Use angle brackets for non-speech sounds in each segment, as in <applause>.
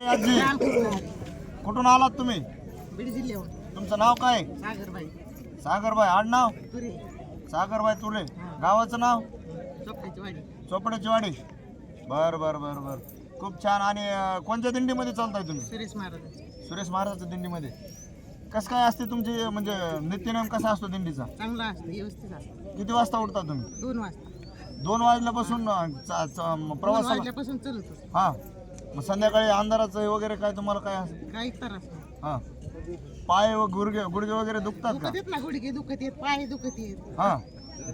आजी. कुठून आलात तुम्ही? बीड तुमचं नाव काय? सागरबाई. सागरबाई. आडनाव तुरे. सागरबाई तुरे. गावाचं नाव? चोपड्याची वाडी. चोपड्याची वाडी. बर बर बर बर. खूप छान. आणि अं, कोणत्या दिंडीमध्ये चालताय तुम्ही? सुरेश महाराज सुरेश महाराजच्या दिंडीमध्ये. कसं काय असते तुमची म्हणजे नित्यनेम कसा असतो दिंडीचा? चांगला असतो व्यवस्थित असतो. किती वाजता उठता तुम्ही? दोन वाजता. दोन वाजल्यापासून अं, चा- चा- म- दोन प्रवासाला? वाजल्यापासून चालत होतो. हा. मग संध्याकाळी अंधाराचं वगैरे काय तुम्हाला काय असं? काही त्रास नाही हा. पाय व गुडघे गुडघे वगैरे दुखतात का? दुखत येत ना गुडघे दुखत येत पाय दुखत येत हा.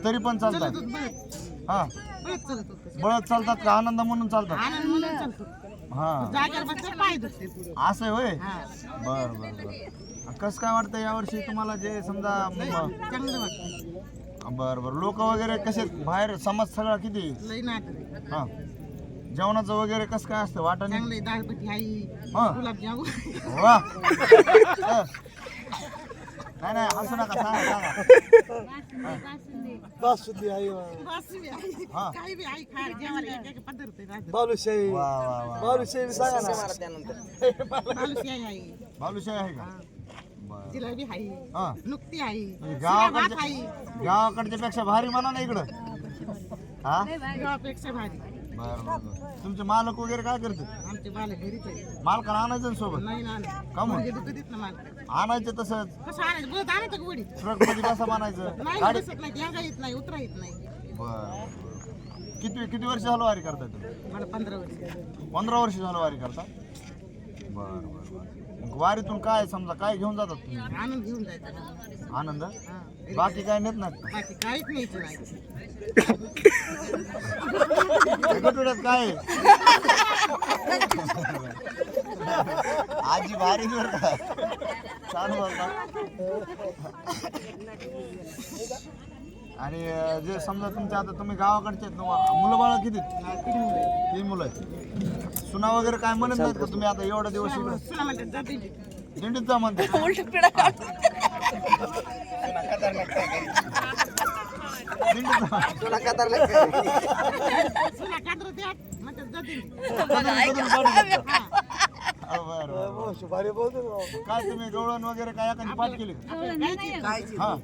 तरी पण चालत चालतात होत बळत हा. बळत चालत होत. बळत चालतात का? आनंद म्हणून चालतात? आनंद म्हणून चालतो. हा. जागेवर बसले पाय दुखते असं होय? हा. बर बर बर. कसं काय वाटतं यावर्षी तुम्हाला जे समजा म- चांगलं वाटतं बर बर. लोक वगैरे कसे बाहेर समाज सगळा किती? लई हा. जेवणाचं वगैरे कसं काय असतं? वाटाणे चांगले आई हा. गुलाबजामुन वा. अ. नाही नाही हसू नका सांगा सांगा. बासुंदी. आई. हा. काही बी आई खा जेवायला एक एक पदार्थ आहे राहतो. बालुशाही. वा वा वा बालुशाही सांगा ना. बालुशी आई आई बालुशाही आहे. का? बर. जिलेबी आई हा. नुकती आई म्हणजे शिरा भात आई गावाकडच्या गावाकडच्या पेक्षा भारी म्हणा ना इकडं. हा? गावापेक्षा भारी. बर बर तुमचे मालक वगैरे काय करते? आमचे बाल घरीच आहे मालकाला आणायचं ना सोबत? नाही ना का मग? म्हणजे ना मला आणायचं तसंच. कसं आणायचं? बोलत आणायचं का गोडी ट्रकमध्ये कसं बनायचं <laughs> नाही गाडी बसत नाही. यांगा येत नाही उतरा येत नाही. बर. किती किती वर्ष झालं वारी करताय तुम्ही? मला पंधरा वर्ष. पंधरा वर्ष झालं वारी करता? बर बर बर. वारीतून काय समजा काय घेऊन जातात तुम्ही? आनंद घेऊन जायचा आनंद? हा. बाकी काय नेत ना बाकी काहीच न्यायचं नाही गटुड्यात काय आहे? आजी भारी बर का? छान बोलता आणि जे समजा तुमच्या आता तुम्ही गावाकडचे आहेत, मुलं बाळ किती आहेत? तीन मुलं आहेत. सुना वगैरे काय म्हणत नाहीत का तुम्ही आता एवढा दिवस दिंडीत. जा म्हणते? हा, काय तुम्ही गवळण वगैरे काय पाठ केली का?